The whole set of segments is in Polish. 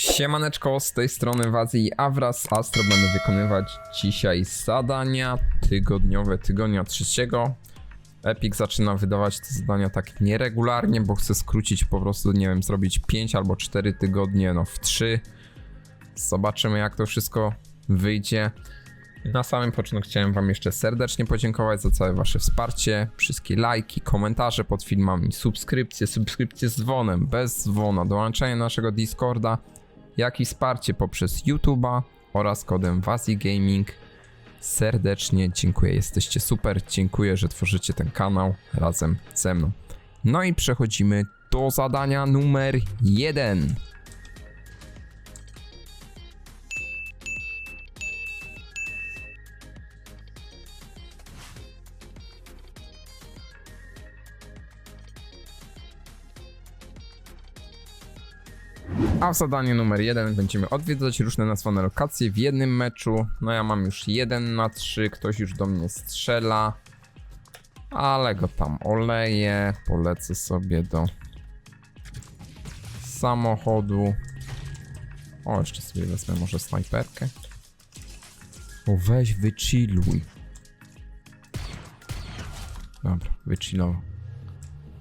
Siemaneczko, z tej strony Wazji, a wraz z Astro będę wykonywać dzisiaj zadania tygodniowe, tygodnia trzeciego. Epic zaczyna wydawać te zadania tak nieregularnie, bo chce skrócić po prostu, nie wiem, zrobić 5 albo 4 tygodnie, no w 3. Zobaczymy jak to wszystko wyjdzie. Na samym początku chciałem wam jeszcze serdecznie podziękować za całe wasze wsparcie, wszystkie lajki, komentarze pod filmami, subskrypcje, subskrypcje z dzwonem, bez dzwona, dołączenie naszego Discorda, jak i wsparcie poprzez YouTube'a oraz kodem Wazi Gaming. Serdecznie dziękuję, jesteście super, dziękuję, że tworzycie ten kanał razem ze mną. No i przechodzimy do zadania numer jeden. A w zadaniu numer jeden będziemy odwiedzać różne nazwane lokacje w jednym meczu. No ja mam już 1 na 3, ktoś już do mnie strzela. Ale go tam oleję. Polecę sobie do samochodu. O, jeszcze sobie wezmę może snajperkę. O, weź wychilluj. Dobra, wychillował.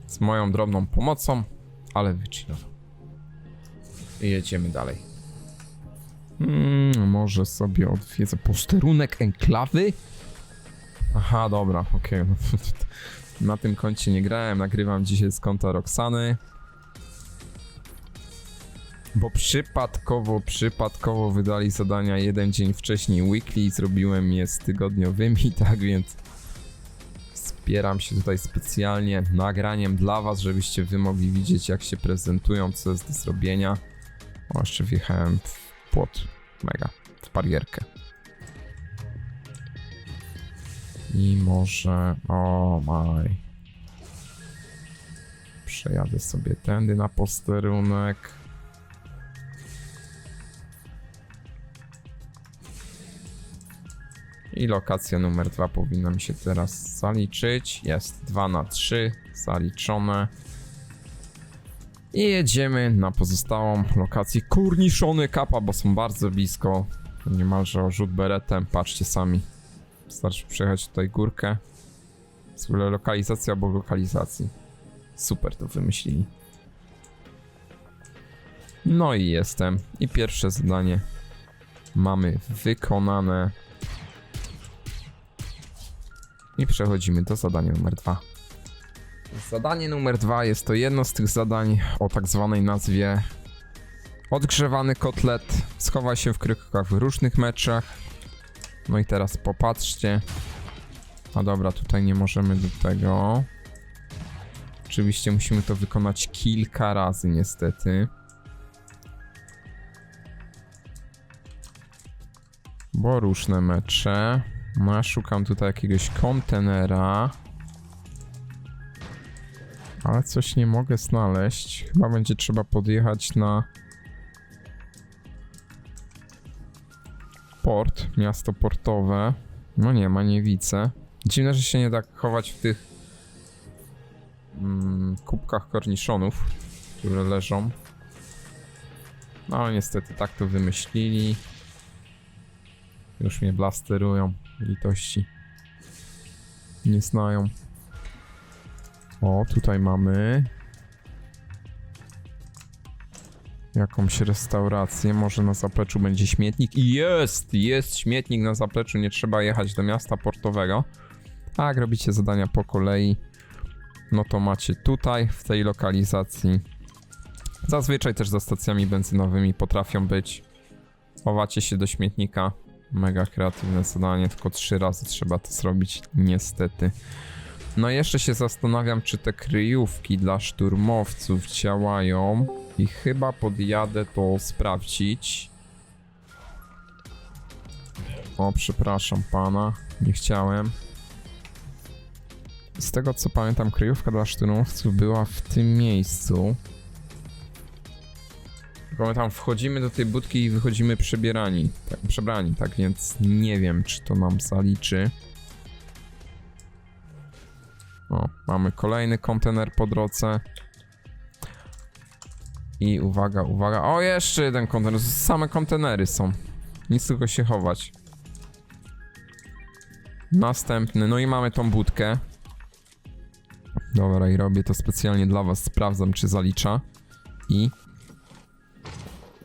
Z moją drobną pomocą, ale wychillował. I jedziemy dalej. Mm, może sobie odwiedzę posterunek enklawy? Aha, dobra, okej. no Na tym koncie nie grałem, nagrywam dzisiaj z konta Roxany. Bo przypadkowo, przypadkowo wydali zadania jeden dzień wcześniej weekly i zrobiłem je z tygodniowymi, tak więc wspieram się tutaj specjalnie nagraniem dla was, żebyście wy mogli widzieć jak się prezentują, co jest do zrobienia. Jeszcze wjechałem w płot. Mega. W barierkę. I może... O maj. Przejadę sobie tędy na posterunek. I lokacja numer dwa powinna mi się teraz zaliczyć. Jest 2 na 3 zaliczone. I jedziemy na pozostałą lokację. Kurniszony kapa, bo są bardzo blisko. Niemalże o rzut beretem. Patrzcie sami. Wystarczy przejechać tutaj górkę. W ogóle lokalizacja obok lokalizacji. Super to wymyślili. No i jestem. I pierwsze zadanie mamy wykonane. I przechodzimy do zadania numer dwa. Zadanie numer dwa jest to jedno z tych zadań o tak zwanej nazwie Odgrzewany kotlet. Schowaj się w krykach w różnych meczach. No i teraz popatrzcie. A dobra, tutaj nie możemy do tego. Oczywiście musimy to wykonać kilka razy niestety. Bo różne mecze. No ja szukam tutaj jakiegoś kontenera. Ale coś nie mogę znaleźć. Chyba będzie trzeba podjechać na port, miasto portowe. No nie ma, nie widzę. Dziwne, że się nie da chować w tych mm, kubkach korniszonów, które leżą. No ale niestety tak to wymyślili. Już mnie blasterują. Litości. Nie znają. O, tutaj mamy jakąś restaurację. Może na zapleczu będzie śmietnik. Jest! Jest śmietnik na zapleczu. Nie trzeba jechać do miasta portowego. A jak robicie zadania po kolei, no to macie tutaj, w tej lokalizacji. Zazwyczaj też za stacjami benzynowymi potrafią być. Chowacie się do śmietnika. Mega kreatywne zadanie, tylko trzy razy trzeba to zrobić, niestety. No jeszcze się zastanawiam, czy te kryjówki dla szturmowców działają i chyba podjadę to sprawdzić. O, przepraszam pana, nie chciałem. Z tego co pamiętam, kryjówka dla szturmowców była w tym miejscu. Pamiętam, wchodzimy do tej budki i wychodzimy przebierani, tak, przebrani, tak więc nie wiem, czy to nam zaliczy. O, mamy kolejny kontener po drodze. I uwaga, uwaga. O, jeszcze jeden kontener. Same kontenery są. Nic tylko się chować. Następny. No i mamy tą budkę. Dobra, i robię to specjalnie dla was. Sprawdzam, czy zalicza. I...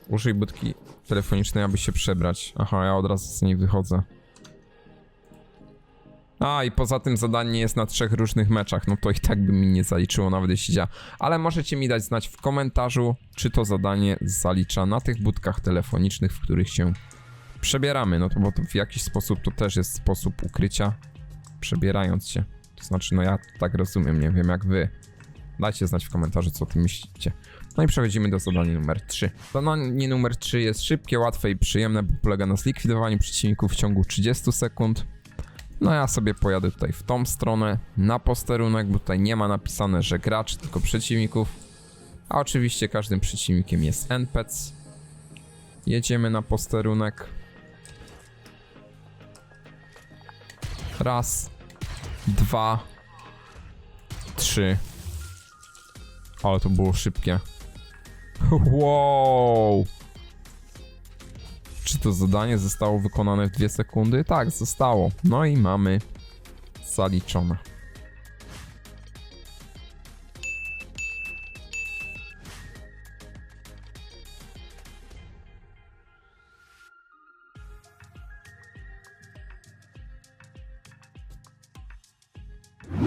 Użyj budki telefonicznej, aby się przebrać. Aha, ja od razu z niej wychodzę. A, i poza tym zadanie jest na trzech różnych meczach, no to i tak by mi nie zaliczyło, nawet jeśli działa. Ale możecie mi dać znać w komentarzu, czy to zadanie zalicza na tych budkach telefonicznych, w których się przebieramy. No to bo to w jakiś sposób to też jest sposób ukrycia, przebierając się. To znaczy, no ja tak rozumiem, nie wiem jak wy. Dajcie znać w komentarzu, co o tym myślicie. No i przechodzimy do zadania numer 3. Zadanie numer 3 jest szybkie, łatwe i przyjemne, bo polega na zlikwidowaniu przeciwników w ciągu 30 sekund. No ja sobie pojadę tutaj w tą stronę, na posterunek, bo tutaj nie ma napisane, że gracz, tylko przeciwników. A oczywiście każdym przeciwnikiem jest NPC. Jedziemy na posterunek. Raz, dwa, trzy. Ale to było szybkie. Wow! Czy to zadanie zostało wykonane w dwie sekundy? Tak, zostało. No i mamy zaliczone.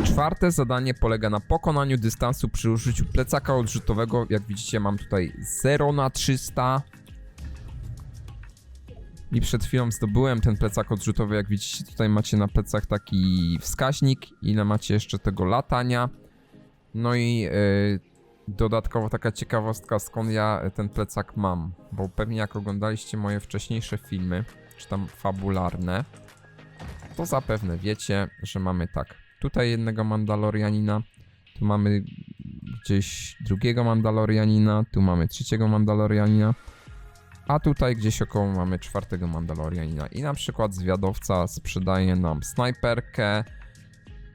Czwarte zadanie polega na pokonaniu dystansu przy użyciu plecaka odrzutowego. Jak widzicie, mam tutaj 0 na 300. I przed chwilą zdobyłem ten plecak odrzutowy. Jak widzicie, tutaj macie na plecach taki wskaźnik, ile macie jeszcze tego latania. No i yy, dodatkowo taka ciekawostka, skąd ja ten plecak mam. Bo pewnie jak oglądaliście moje wcześniejsze filmy, czy tam fabularne, to zapewne wiecie, że mamy tak. Tutaj jednego Mandalorianina, tu mamy gdzieś drugiego Mandalorianina, tu mamy trzeciego Mandalorianina. A tutaj gdzieś około mamy czwartego Mandalorianina. I na przykład zwiadowca sprzedaje nam snajperkę.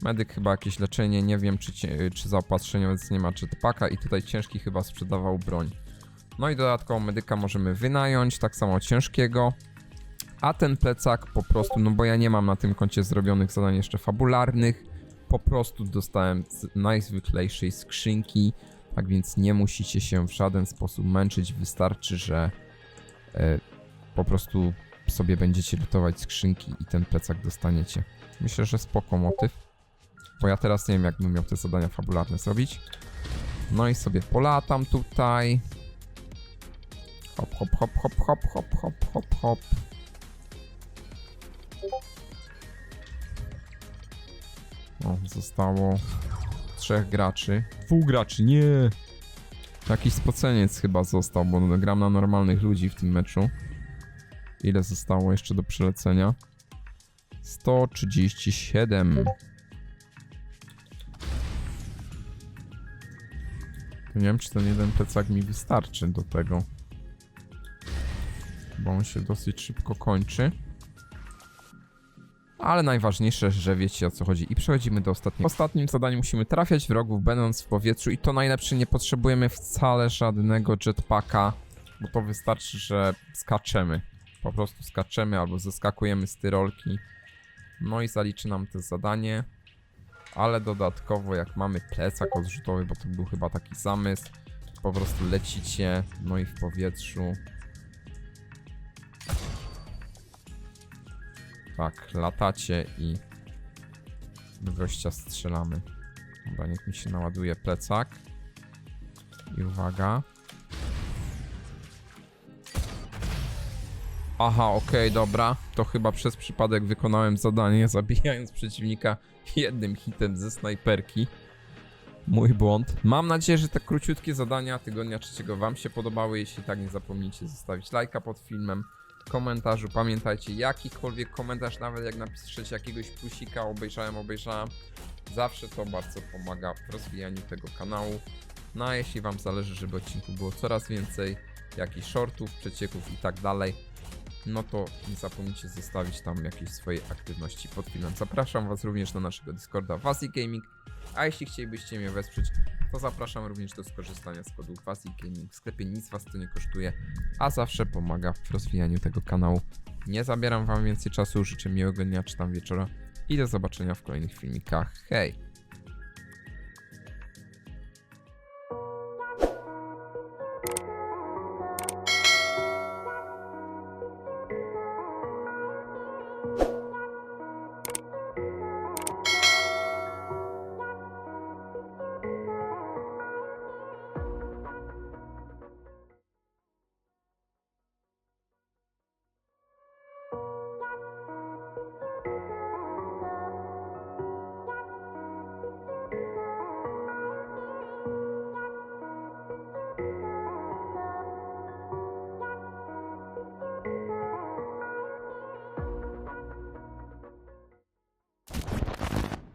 Medyk chyba jakieś leczenie, nie wiem czy, czy zaopatrzeniowiec nie ma jetpacka i tutaj ciężki chyba sprzedawał broń. No i dodatkowo medyka możemy wynająć, tak samo ciężkiego. A ten plecak po prostu, no bo ja nie mam na tym koncie zrobionych zadań jeszcze fabularnych, po prostu dostałem z najzwyklejszej skrzynki, tak więc nie musicie się w żaden sposób męczyć, wystarczy, że po prostu sobie będziecie lutować skrzynki i ten plecak dostaniecie. Myślę, że spoko motyw, bo ja teraz nie wiem, jakbym miał te zadania fabularne zrobić. No i sobie polatam tutaj. Hop, hop, hop, hop, hop, hop, hop, hop, hop. O, zostało trzech graczy. Pół graczy, nie! Jakiś spoceniec chyba został, bo gram na normalnych ludzi w tym meczu. Ile zostało jeszcze do przelecenia? 137. To nie wiem, czy ten jeden plecak mi wystarczy do tego. Bo on się dosyć szybko kończy. Ale najważniejsze, że wiecie o co chodzi. I przechodzimy do ostatniego. Ostatnim zadaniu musimy trafiać wrogów będąc w powietrzu i to najlepsze, nie potrzebujemy wcale żadnego jetpacka, bo to wystarczy, że skaczemy. Po prostu skaczemy albo zeskakujemy z tyrolki. No i zaliczy nam to zadanie. Ale dodatkowo jak mamy plecak odrzutowy, bo to był chyba taki zamysł, po prostu lecicie, no i w powietrzu Tak, latacie i do gościa strzelamy. Dobra, niech mi się naładuje plecak. I uwaga. Aha, okej, dobra. To chyba przez przypadek wykonałem zadanie, zabijając przeciwnika jednym hitem ze snajperki. Mój błąd. Mam nadzieję, że te króciutkie zadania tygodnia trzeciego Wam się podobały. Jeśli tak, nie zapomnijcie zostawić lajka pod filmem komentarzu. Pamiętajcie, jakikolwiek komentarz, nawet jak napiszecie jakiegoś plusika, obejrzałem, obejrzałem, zawsze to bardzo pomaga w rozwijaniu tego kanału. No a jeśli Wam zależy, żeby odcinków było coraz więcej, jakichś shortów, przecieków i tak dalej, no to nie zapomnijcie zostawić tam jakieś swojej aktywności pod filmem. Zapraszam Was również na naszego Discorda Wazi Gaming, A jeśli chcielibyście mnie wesprzeć, to zapraszam również do skorzystania z kodu Quasi Gaming. W sklepie nic was to nie kosztuje, a zawsze pomaga w rozwijaniu tego kanału. Nie zabieram wam więcej czasu, życzę miłego dnia czy tam wieczora i do zobaczenia w kolejnych filmikach. Hej!